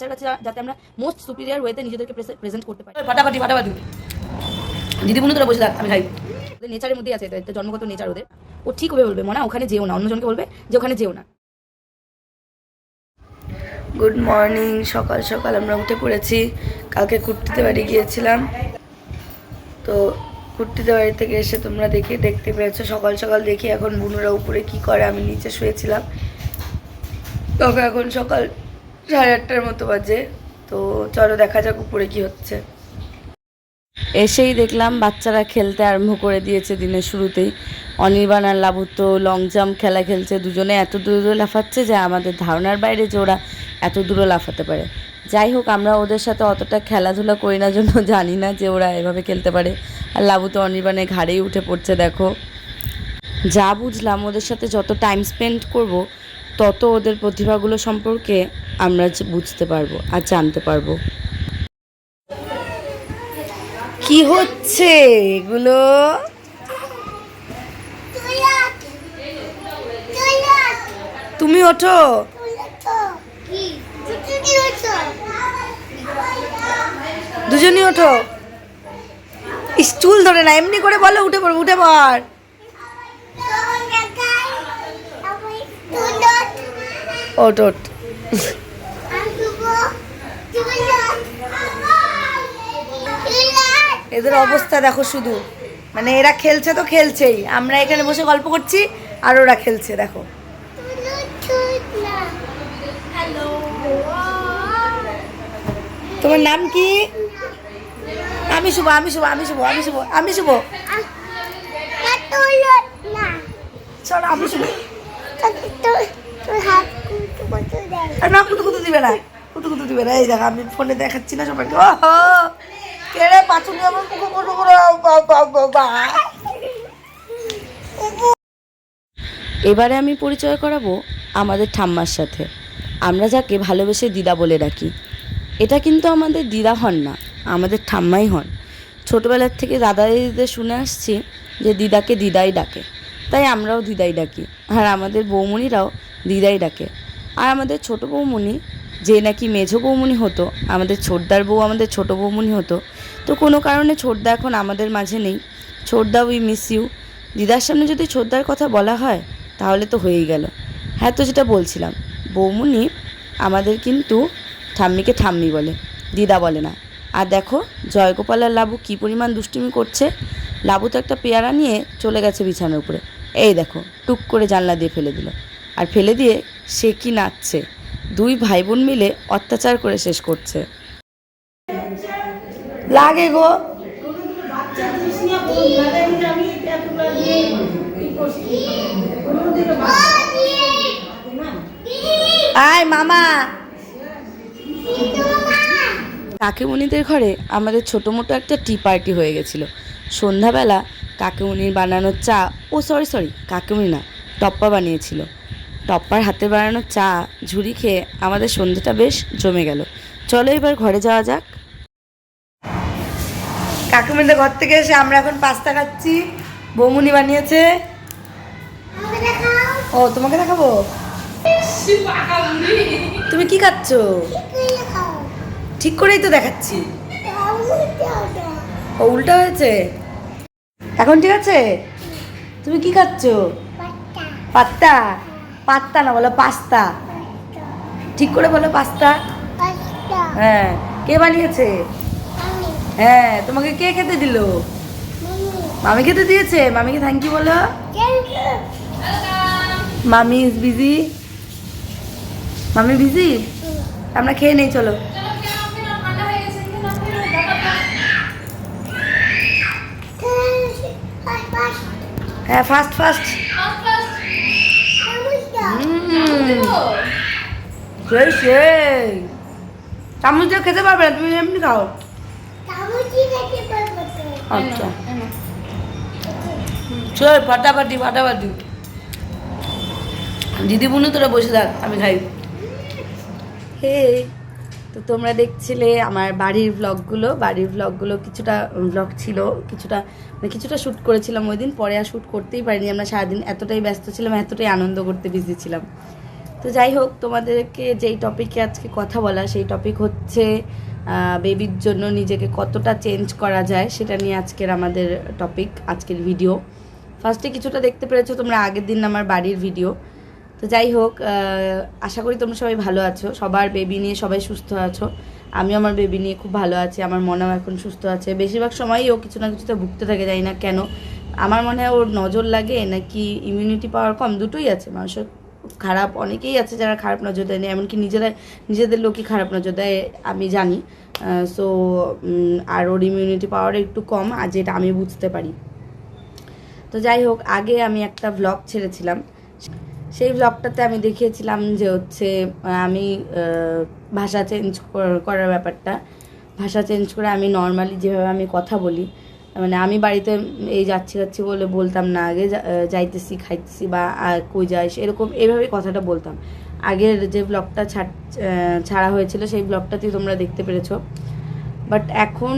বাচ্চার কাছে যাতে আমরা মোস্ট সুপিরিয়ার ওয়েতে নিজেদেরকে প্রেজেন্ট করতে পারি। ফাটাফাটি ফাটাফাটি। দিদি বোন তোরা বসে থাক আমি খাই। ওদের নেচারের মধ্যেই আছে এটা একটা জন্মগত নেচার ওদের। ও ঠিক হবে বলবে মনা ওখানে যেও না অন্যজনকে বলবে যে ওখানে যেও না। গুড মর্নিং সকাল সকাল আমরা উঠে পড়েছি। কালকে কুর্তিতে বাড়ি গিয়েছিলাম। তো কুর্তিতে বাড়ি থেকে এসে তোমরা দেখে দেখতে পেয়েছ। সকাল সকাল দেখি এখন বুনুরা উপরে কি করে আমি নিচে শুয়েছিলাম। তবে এখন সকাল সাড়ে আটটার মতো বাজে। তো চলো দেখা যাক উপরে কি হচ্ছে। এসেই দেখলাম বাচ্চারা খেলতে আরম্ভ করে দিয়েছে দিনের শুরুতেই। অনির্বাণ আর লাবু লং জাম্প খেলা খেলছে। দুজনে এত দূরে দূরে লাফাচ্ছে যে আমাদের ধারণার বাইরে যে ওরা এত দূরে লাফাতে পারে। যাই হোক, আমরা ওদের সাথে অতটা খেলাধুলা করি না জন্য জানি না যে ওরা এভাবে খেলতে পারে। আর লাবু তো অনির্বাণের ঘাড়েই উঠে পড়ছে, দেখো। যা বুঝলাম, ওদের সাথে যত টাইম স্পেন্ড করব, তত ওদের প্রতিভাগুলো সম্পর্কে আমরা বুঝতে পারব আর জানতে পারব। কি হচ্ছে এগুলো? তুমি ওঠো। দুজনই ওঠো। স্টুল ধরে না, এমনি করে বলো, উঠে পড়ো, উঠে পড়। ওঠ ওঠ। এদের অবস্থা দেখো শুধু। মানে এরা খেলছে তো খেলছেই। আমরা এখানে বসে গল্প করছি আর ওরা খেলছে, দেখো। তোমার নাম কি? আমি শুভ আমি শুভ আমি শুভ আমি শুভ আমি শুভ। চলো, আমি শুভ। না কুতু কুতু দিবে না। কুতু কুতু দিবে না। এই দেখো, আমি ফোনে দেখাচ্ছি না সবাইকে। ওহো! কেড়ে পাচুনি আমার কুকু বাবা এবারে আমি পরিচয় করাবো আমাদের ঠাম্মার সাথে। আমরা যাকে ভালোবেসে দিদা বলে ডাকি এটা কিন্তু আমাদের দিদা হন না, আমাদের ঠাম্মাই হন। ছোটোবেলার থেকে দাদা দিদিদের শুনে আসছি যে দিদাকে দিদাই ডাকে। তাই আমরাও দিদাই ডাকি, আর আমাদের বৌমণিরাও দিদাই ডাকে। আর আমাদের ছোট বৌমণি, যে নাকি মেঝো বৌমণি হতো, আমাদের ছোটদার বউ আমাদের ছোট বৌমণি হতো তো কোনো কারণে ছোটদা এখন আমাদের মাঝে নেই। ছোটদা উই মিস ইউ দিদার সামনে যদি ছোটদার কথা বলা হয়, তাহলে তো হয়েই গেল। হ্যাঁ তো যেটা বলছিলাম বৌমণি আমাদের কিন্তু ঠাম্মিকে ঠাম্মি বলে, দিদা বলে না। আর দেখো, জয়গোপাল আর লাবু কী পরিমাণ দুষ্টুমি করছে। লাবু তো একটা পেয়ারা নিয়ে চলে গেছে বিছানার উপরে। এই দেখো, টুক করে জানলা দিয়ে ফেলে দিল। আর ফেলে দিয়ে সে কি নাচছে? দুই ভাই বোন মিলে অত্যাচার করে শেষ করছে। লাগে গো। আয় মামা। কাকিমণিদের ঘরে আমাদের ছোটো মোটো একটা টি পার্টি হয়ে গেছিল। সন্ধ্যাবেলা কাকিমণির বানানো চা, ও সরি সরি কাকিমণি না, টপ্পা বানিয়েছিল। টপ্পার হাতে বানানো চা, ঝুড়ি খেয়ে আমাদের সন্ধ্যেটা বেশ জমে গেল। চলো এবার ঘরে যাওয়া যাক। কাকিমণিদের ঘর থেকে এসে আমরা এখন পাস্তা খাচ্ছি। বৌমুনি বানিয়েছে। ও তোমাকে দেখাবো? তুমি কি খাচ্ছ? ঠিক করেই তো দেখাচ্ছি। ও উল্টা হয়েছে। এখন ঠিক আছে? তুমি কি খাচ্ছ? পাত্তা। পাত্তা না বলো পাস্তা। ঠিক করে বলো পাস্তা। হ্যাঁ। কে বানিয়েছে? হ্যাঁ তোমাকে কে খেতে দিল? মামি। খেতে দিয়েছে? মামিকে থ্যাংক ইউ বলো। মামি ইজ বিজি মামি বিজি আমরা খেয়ে নেই চলো। হ্যাঁ ফাস্ট ফাস্ট সেই সেই। চামচ দিয়ে খেতে পারবে না তুমি এমনি খাও। আচ্ছা। চল, ফাটাফাটি ফাটাফাটি। দিদি বুনু তোরা বসে থাক, আমি খাই। হে, তো তোমরা দেখছিলে আমার বাড়ির ব্লগগুলো বাড়ির ব্লগগুলো কিছুটা ব্লগ ছিল, কিছুটা মানে কিছুটা শ্যুট করেছিলাম ওই দিন, পরে আর শ্যুট করতেই পারিনি। আমরা সারাদিন এতটাই ব্যস্ত ছিলাম, এতটাই আনন্দ করতে বিজি ছিলাম। তো যাই হোক, তোমাদেরকে যেই টপিকে আজকে কথা বলা সেই টপিক হচ্ছে বেবির জন্য নিজেকে কতটা চেঞ্জ করা যায়, সেটা নিয়ে আজকের আমাদের টপিক আজকের ভিডিও ফার্স্টে কিছুটা দেখতে পেরেছ তোমরা, আগের দিন আমার বাড়ির ভিডিও তো যাই হোক আশা করি তোমরা সবাই ভালো আছো। সবার বেবি নিয়ে সবাই সুস্থ আছো। আমি আমার বেবি নিয়ে খুব ভালো আছি, আমার মনেও এখন সুস্থ আছে। বেশিরভাগ সময়ই ও কিছু না কিছুতে ভুগতে থাকে যাই না কেন। আমার মনে হয় ওর নজর লাগে, নাকি ইমিউনিটি পাওয়ার কম, দুটোই আছে মানুষের। খারাপ অনেকেই আছে যারা খারাপ নজর দেয় না, এমনকি নিজেরা, নিজেদের লোকই খারাপ নজর দেয়, আমি জানি। সো আর ওর ইমিউনিটি পাওয়ার একটু কম, আর যেটা আমি বুঝতে পারি। তো যাই হোক, আগে আমি একটা ব্লগ ছেড়েছিলাম। সেই ব্লগটাতে আমি দেখিয়েছিলাম যে হচ্ছে আমি ভাষা চেঞ্জ করার ব্যাপারটা। ভাষা চেঞ্জ করে আমি নর্মালি যেভাবে আমি কথা বলি মানে আমি বাড়িতে এই যাচ্ছি যাচ্ছি বলে বলতাম না, আগে যাইতেছি, খাইতেছি বা কই যাইস এরকম এইভাবেই কথাটা বলতাম। আগের যে ব্লগটা ছাড় হয়েছিল সেই ব্লগটাতেই তোমরা দেখতে পেরেছ। বাট এখন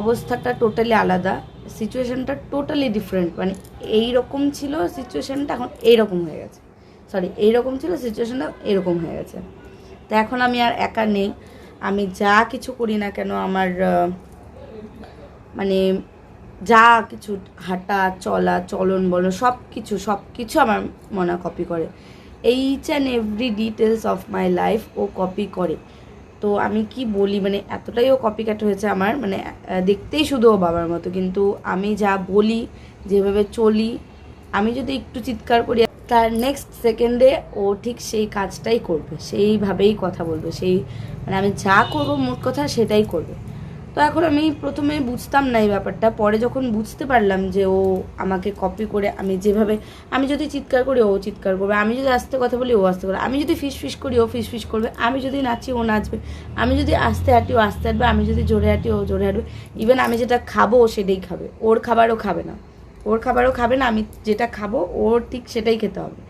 অবস্থাটা টোটালি আলাদা। সিচুয়েশনটা টোটালি ডিফারেন্ট মানে এই রকম ছিল সিচুয়েশনটা এখন এইরকম হয়ে গেছে। সরি এইরকম ছিল সিচুয়েশনটা এরকম হয়ে গেছে। তো এখন আমি আর একা নেই। আমি যা কিছু করি না কেন, আমার মানে যা কিছু হাঁটা, চলা, চলন বলো সব কিছু সব কিছু আমার মনে কপি করে। Each and every details of my life O copy করে। তো আমি কি বলি মানে এতটাই ও কপি ক্যাট হয়েছে আমার মানে দেখতেই শুধু ও বাবার মতো। কিন্তু আমি যা বলি, যেভাবে চলি, আমি যদি একটু চিৎকার করি, তার নেক্সট সেকেন্ডে ও ঠিক সেই কাজটাই করবে, সেইভাবেই কথা বলবে, সেই মানে আমি যা করব মোট কথা সেটাই করবে। তো এখন আমি প্রথমে বুঝতাম না এই ব্যাপারটা। পরে যখন বুঝতে পারলাম যে ও আমাকে কপি করে আমি যেভাবে, আমি যদি চিৎকার করি, ও চিৎকার করবে। আমি যদি আস্তে কথা বলি, ও আস্তে করবে আমি যদি ফিস ফিস করি, ও ফিস ফিস করবে। আমি যদি নাচি, ও নাচবে। আমি যদি আস্তে হাঁটি, ও আস্তে হাঁটবে। আমি যদি জোরে হাঁটি, ও জোরে হাঁটবে। ইভেন আমি যেটা খাব, ও সেটাই খাবে। ওর খাবারও খাবে না। ওর খাবারও খাবে না, আমি যেটা খাব, ওর ঠিক সেটাই খেতে হবে।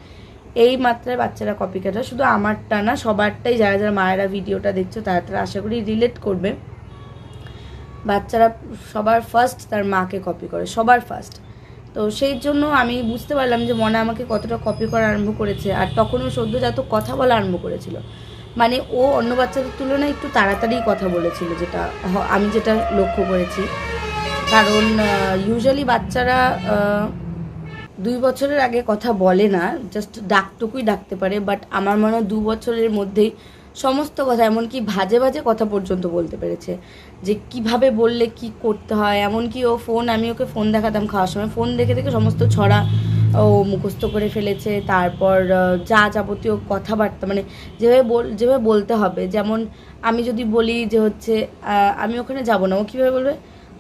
এই মাত্রায় বাচ্চারা কপি কাটা। শুধু আমারটা না, সবারটাই যারা যারা মায়েরা ভিডিওটা দেখছ, তারা তারা আশা করি রিলেট করবে। বাচ্চারা সবার ফার্স্ট তার মাকে কপি করে, সবার ফার্স্ট তো সেই জন্য আমি বুঝতে পারলাম যে মনে আমাকে কতটা কপি করা আরম্ভ করেছে, আর তখনও সদ্যজাত কথা বলা আরম্ভ করেছিল। মানে ও অন্য বাচ্চাদের তুলনায় একটু তাড়াতাড়ি কথা বলেছিল যেটা আমি যেটা লক্ষ্য করেছি। কারণ ইউজুয়ালি বাচ্চারা দুই বছরের আগে কথা বলে না জাস্ট ডাকটুকুই ডাকতে পারে বাট আমার মনে হয় দু বছরের মধ্যেই সমস্ত কথা, এমনকি ভাজে ভাজে কথা পর্যন্ত বলতে পেরেছে। যে কীভাবে বললে কি করতে হয়, এমনকি ও ফোন, আমি ওকে ফোন দেখাতাম খাওয়ার সময়। ফোন দেখে দেখে সমস্ত ছড়া ও মুখস্থ করে ফেলেছে। তারপর যা যাবতীয় কথাবার্তা মানে যেভাবে বল, যেভাবে বলতে হবে। যেমন আমি যদি বলি যে হচ্ছে আমি ওখানে যাব না। ও কীভাবে বলবে?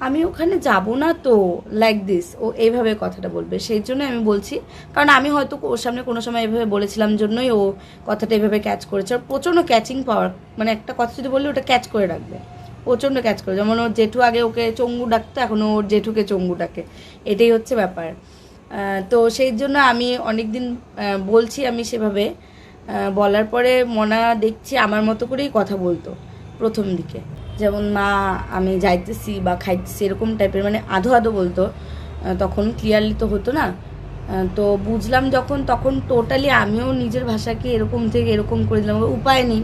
আমি ওখানে যাব না তো লাইক দিস ও এইভাবে কথাটা বলবে। সেই জন্য আমি বলছি, কারণ আমি হয়তো ওর সামনে কোনো সময় এভাবে বলেছিলাম জন্যই ও কথাটা এভাবে ক্যাচ করেছে। আর প্রচণ্ড ক্যাচিং পাওয়ার মানে একটা কথা যদি বললে ওটা ক্যাচ করে রাখবে। প্রচণ্ড ক্যাচ করে, যেমন ওর জেঠু আগে ওকে চঙ্গু ডাকতো, এখন ওর জেঠুকে চঙ্গু ডাকে। এটাই হচ্ছে ব্যাপার। তো সেই জন্য আমি অনেক দিন বলছি আমি সেভাবে। বলার পরে মনা দেখছি আমার মতো করেই কথা বলতো প্রথম দিকে। যেমন মা, আমি যাইতেছি বা খাইতেছি, এরকম টাইপের মানে আধো আধো বলতো। তখন ক্লিয়ারলি তো হতো না। তো বুঝলাম যখন, তখন টোটালি আমিও নিজের ভাষাকে এরকম থেকে এরকম করে দিলাম। উপায় নেই।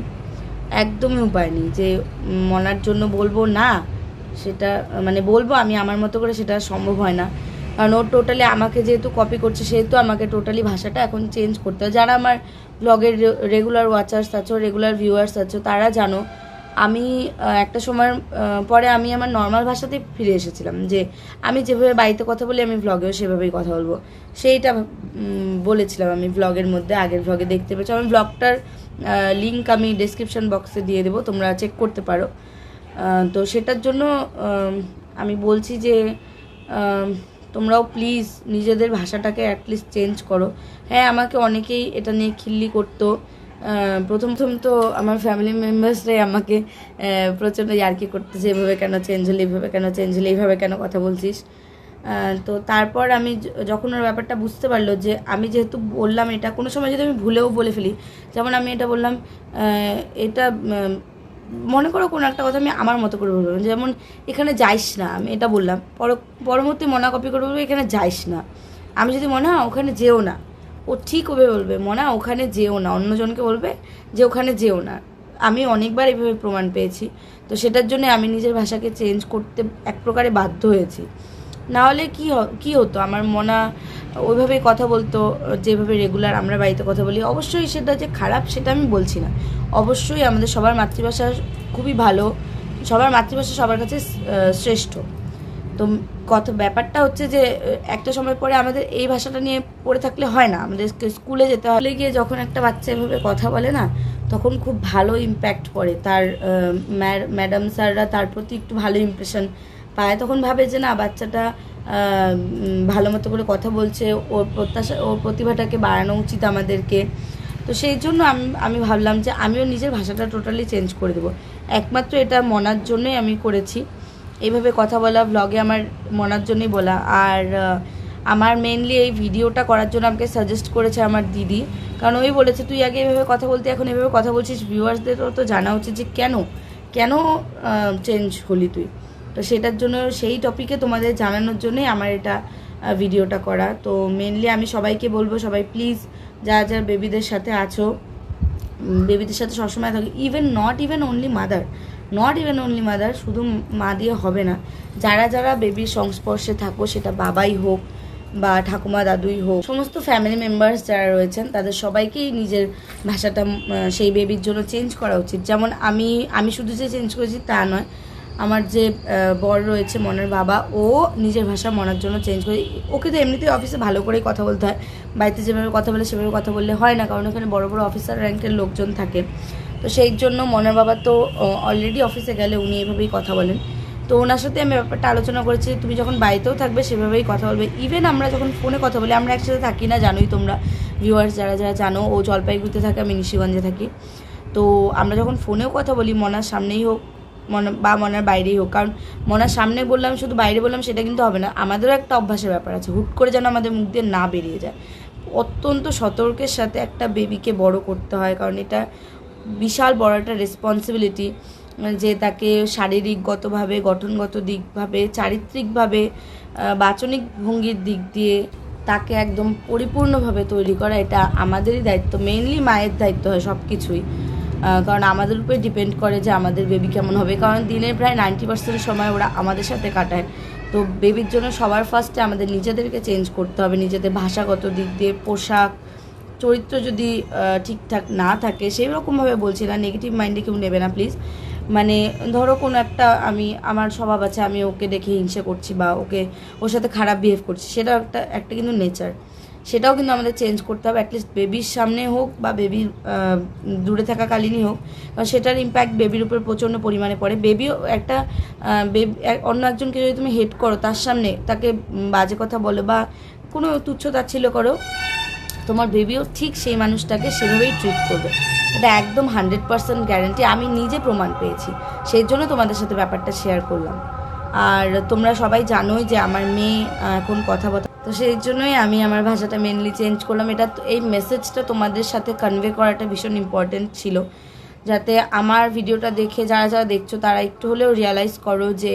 একদমই উপায় নেই যে, মনার জন্য বলব না, সেটা মানে বলব আমি আমার মতো করে সেটা সম্ভব হয় না। কারণ ও টোটালি আমাকে যেহেতু কপি করছে, সেহেতু আমাকে টোটালি ভাষাটা এখন চেঞ্জ করতে হয়। যারা আমার ব্লগের রেগুলার ওয়াচার্স আছো রেগুলার ভিউয়ার্স আছো, তারা জানো আমি একটা সময় পরে আমি আমার নর্মাল ভাষাতে ফিরে এসেছিলাম যে আমি যেভাবে বাড়িতে কথা বলি, আমি ব্লগেও সেভাবেই কথা বলব। সেইটা বলেছিলাম আমি ব্লগের মধ্যে, আগের ব্লগে দেখতে পেয়েছি। আমি ব্লগটার লিঙ্ক আমি ডেসক্রিপশন বক্সে দিয়ে দেবো, তোমরা চেক করতে পারো। তো সেটার জন্য আমি বলছি যে তোমরাও প্লিজ নিজেদের ভাষাটাকে অ্যাটলিস্ট চেঞ্জ করো। হ্যাঁ আমাকে অনেকেই এটা নিয়ে খিল্লি করতো। প্রথম প্রথম তো আমার ফ্যামিলি মেম্বার্সরাই আমাকে প্রচণ্ড ইয়ার্কি করতেছে, এভাবে কেন চেঞ্জ হলে, এভাবে কেন চেঞ্জ হলে এইভাবে কেন কথা বলছিস? তো তারপর আমি যখন ওর ব্যাপারটা বুঝতে পারল যে আমি যেহেতু বললাম এটা, কোনো সময় যদি আমি ভুলেও বলে ফেলি, যেমন আমি এটা বললাম এটা মনে করো কোনো একটা কথা আমি আমার মতো করে বলব, যেমন এখানে যাইস না, আমি এটা বললাম, পর, পরবর্তী মনা কপি করে বলব, এখানে যাইস না। আমি যদি মনে হয়, ওখানে যেও না। ও ঠিক হবে বলবে, মনা, ওখানে যেও না অন্যজনকে বলবে যে ওখানে যেও না। আমি অনেকবার এভাবে প্রমাণ পেয়েছি। তো সেটার জন্য আমি নিজের ভাষাকে চেঞ্জ করতে এক প্রকারে বাধ্য হয়েছি। না হলে কি কি হতো? আমার মনা ওইভাবে কথা বলতো, যেভাবে রেগুলার আমরা বাড়িতে কথা বলি। অবশ্যই সেটা যে খারাপ সেটা আমি বলছি না। অবশ্যই আমাদের সবার মাতৃভাষা খুবই ভালো। সবার মাতৃভাষা সবার কাছে শ্রেষ্ঠ। তো কত ব্যাপারটা হচ্ছে যে, একটা সময় পরে আমাদের এই ভাষাটা নিয়ে পড়ে থাকলে হয় না। আমাদের স্কুলে যেতে স্কুলে গিয়ে যখন একটা বাচ্চা এভাবে কথা বলে না, তখন খুব ভালো ইম্প্যাক্ট পড়ে তার ম্যাডাম স্যাররা তার প্রতি একটু ভালো ইমপ্রেশন পায়। তখন ভাবে যে না, বাচ্চাটা ভালো মতো করে কথা বলছে। ওর প্রত্যাশা, ওর প্রতিভাটাকে বাড়ানো উচিত আমাদেরকে। তো সেই জন্য আমি আমি ভাবলাম যে আমিও নিজের ভাষাটা টোটালি চেঞ্জ করে দেবো। একমাত্র এটা মনার জন্যই আমি করেছি। এইভাবে কথা বলা ব্লগে আমার মনার জন্যই বলা। আর আমার মেনলি এই ভিডিওটা করার জন্য আমাকে সাজেস্ট করেছে আমার দিদি। কারণ ওই বলেছে, তুই আগে এভাবে কথা বলতে, এখন এভাবে কথা বলছিস। ভিউয়ার্সদেরও তো জানা উচিত যে কেন কেন চেঞ্জ হলি তুই? তো সেটার জন্য সেই টপিকে তোমাদের জানানোর জন্যই আমার এটা ভিডিওটা করা। তো মেনলি আমি সবাইকে বলব, সবাই প্লিজ যা যা বেবিদের সাথে আছো বেবিদের সাথে সবসময় থাকে। Even not even only mother not even only mother শুধু মা দিয়ে হবে না। যারা যারা বেবির সংস্পর্শে থাকো, সেটা বাবাই হোক বা ঠাকুমা দাদুই হোক, সমস্ত ফ্যামিলি মেম্বার্স যারা রয়েছেন, তাদের সবাইকেই নিজের ভাষাটা সেই বেবির জন্য চেঞ্জ করা উচিত। যেমন আমি আমি শুধু যে চেঞ্জ করেছি তা নয়, আমার যে বর রয়েছে, মনের বাবা, ও নিজের ভাষা মনার জন্য চেঞ্জ করে, ওকে তো এমনিতেই অফিসে ভালো করেই কথা বলতে হয়। বাড়িতে যেভাবে কথা বলে, সেভাবে কথা বললে হয় না, কারণ ওখানে বড় বড় অফিসার র্যাঙ্কের লোকজন থাকে। তো সেই জন্য মনের বাবা তো অলরেডি অফিসে গেলে উনি এভাবেই কথা বলেন। তো ওনার সাথে আমি ব্যাপারটা আলোচনা করেছি, তুমি যখন বাড়িতেও থাকবে সেভাবেই কথা বলবে। ইভেন আমরা যখন ফোনে কথা বলি, আমরা একসাথে থাকি না, জানোই তোমরা ভিউয়ার্স যারা যারা জানো, ও জলপাইগুড়িতে থাকে, আমি নিশিগঞ্জে থাকি। তো আমরা যখন ফোনেও কথা বলি, মনার সামনেই হোক, মনে, বা মনার বাইরেই হোক, কারণ মনার সামনে বললাম, শুধু বাইরে বললাম, সেটা কিন্তু হবে না। আমাদেরও একটা অভ্যাসের ব্যাপার আছে, হুট করে যেন আমাদের মুখ দিয়ে না বেরিয়ে যায়। অত্যন্ত সতর্কের সাথে একটা বেবিকে বড় করতে হয়, কারণ এটা বিশাল বড় একটা রেসপন্সিবিলিটি যে তাকে শারীরিকগতভাবে, গঠনগত দিকভাবে, চারিত্রিকভাবে বাচনিক ভঙ্গির দিক দিয়ে তাকে একদম পরিপূর্ণভাবে তৈরি করা এটা আমাদেরই দায়িত্ব মেইনলি মায়ের দায়িত্ব হয় সব কিছুই কারণ আমাদের উপরে ডিপেন্ড করে যে আমাদের বেবি কেমন হবে, কারণ দিনের প্রায় নাইনটি পার্সেন্ট সময় ওরা আমাদের সাথে কাটায়। তো বেবির জন্য সবার ফার্স্টে আমাদের নিজেদেরকে চেঞ্জ করতে হবে, নিজেদের ভাষাগত দিক দিয়ে, পোশাক চরিত্র যদি ঠিকঠাক না থাকে সেই রকমভাবে বলছি না নেগেটিভ মাইন্ডে কেউ নেবে না প্লিজ মানে ধরো কোনো একটা আমি, আমার স্বভাব আছে, আমি ওকে দেখে হিংসা করছি বা ওকে, ওর সাথে খারাপ বিহেভ করছি, সেটা একটা একটা কিন্তু নেচার সেটাও কিন্তু আমাদের চেঞ্জ করতে হবে অ্যাটলিস্ট বেবির সামনে হোক বা বেবির দূরে থাকাকালীনই হোক, কারণ সেটার ইম্প্যাক্ট বেবির উপর প্রচণ্ড পরিমাণে পড়ে। বেবিও একটা বেবি অন্য একজনকে যদি তুমি হেড করো, তার সামনে তাকে বাজে কথা বলো বা কোনো তুচ্ছ তাচ্ছিল্য করো তোমার বেবিও ঠিক সেই মানুষটাকে সেভাবেই ট্রিট করবে। এটা একদম হান্ড্রেড পার্সেন্ট গ্যারেন্টি আমি নিজে প্রমাণ পেয়েছি। সেই জন্য তোমাদের সাথে ব্যাপারটা শেয়ার করলাম। আর তোমরা সবাই জানোই যে আমার মেয়ে এখন কথা বথা তো সেই জন্যই আমি আমার ভাষাটা মেনলি চেঞ্জ করলাম। এটা এই মেসেজটা তোমাদের সাথে কনভে করাটা ভীষণ ইম্পর্টেন্ট ছিল। যাতে আমার ভিডিওটা দেখে যারা যারা দেখছ, তারা একটু হলেও রিয়ালাইজ করো যে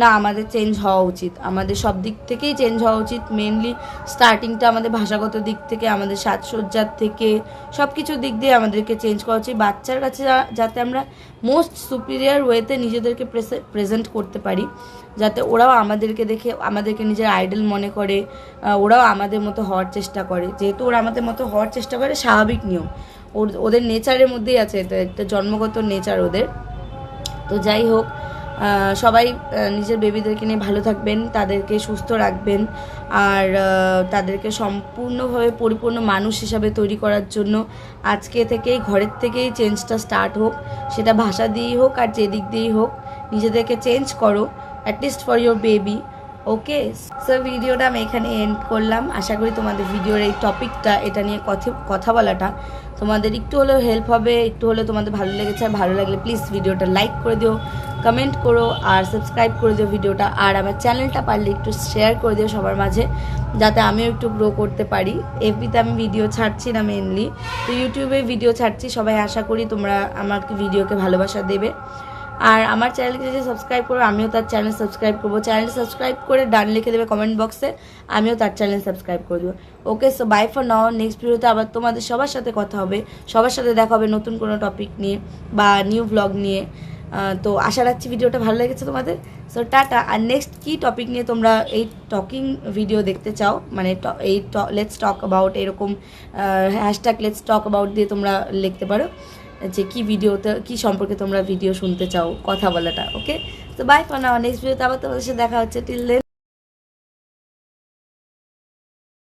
না, আমাদের চেঞ্জ হওয়া উচিত। আমাদের সব দিক থেকেই চেঞ্জ হওয়া উচিত। মেনলি স্টার্টিংটা আমাদের ভাষাগত দিক থেকে, আমাদের সাজসজ্জার থেকে সব কিছুর দিক দিয়ে আমাদেরকে চেঞ্জ করা উচিত। বাচ্চার কাছে যাতে আমরা মোস্ট সুপিরিয়ার ওয়েতে নিজেদেরকে প্রেজেন্ট করতে পারি। যাতে ওরাও আমাদেরকে দেখে, আমাদেরকে নিজের আইডল মনে করে ওরাও আমাদের মতো হওয়ার চেষ্টা করে। যেহেতু ওরা আমাদের মতো হওয়ার চেষ্টা করে, স্বাভাবিক নিয়ম। ওর, ওদের নেচারের মধ্যেই আছে, এটা একটা জন্মগত নেচার ওদের। তো যাই হোক সবাই নিজের বেবিদেরকে নিয়ে ভালো থাকবেন, তাদেরকে সুস্থ রাখবেন, আর তাদেরকে সম্পূর্ণভাবে পরিপূর্ণ মানুষ হিসাবে তৈরি করার জন্য আজকে থেকেই, ঘরের থেকেই চেঞ্জটা স্টার্ট হোক। সেটা ভাষা দিয়েই হোক আর যেদিক দিয়েই হোক, নিজেদেরকে চেঞ্জ করো at least for your baby okay so ভিডিওটা আমি এখানে এন্ড করলাম। আশা করি তোমাদের ভিডিওর এই টপিকটা এটা নিয়ে কথা বলাটা তোমাদের একটু হলেও হেল্প হবে, একটু হলেও তোমাদের ভালো লেগেছে। আর ভালো লাগলে প্লিজ ভিডিওটা লাইক করে দিও কমেন্ট করো, আর সাবস্ক্রাইব করে দিও ভিডিওটা আর আমার চ্যানেলটা পারলে একটু শেয়ার করে দিও সবার মাঝে, যাতে আমিও একটু গ্রো করতে পারি। এফবিতে আমি ভিডিও ছাড়ছি না মেনলি তো ইউটিউবে ভিডিও ছাড়ছি। সবাই আশা করি তোমরা আমাকে ভিডিওকে ভালোবাসা দেবে। আর আমার চ্যানেলকে যদি সাবস্ক্রাইব করো, আমিও তার চ্যানেল সাবস্ক্রাইব করব। চ্যানেল সাবস্ক্রাইব করে ডান লিখে দেবে কমেন্ট বক্সে আমিও তার চ্যানেল সাবস্ক্রাইব করে দেবো। Okay so bye for now next ভিডিওতে আবার তোমাদের সবার সাথে কথা হবে। সবার সাথে দেখা হবে নতুন কোনো টপিক নিয়ে বা নিউ ব্লগ নিয়ে। তো আশা রাখছি ভিডিওটা ভালো লেগেছে তোমাদের। So tata. আর নেক্সট কী টপিক নিয়ে তোমরা এই টকিং ভিডিও দেখতে চাও? মানে এই লেটস টক অ্যাবাউট এরকম হ্যাশট্যাগ লেটস টক অ্যাবাউট দিয়ে তোমরা লিখতে পারো। যে কি ভিডিওতে কি সম্পর্কে তোমরা ভিডিও শুনতে চাও, কথা বলাটা ওকে তো বাই ফর নাও নেক্সট ভিডিওতে আবার তোমাদের সাথে দেখা হচ্ছে। Till then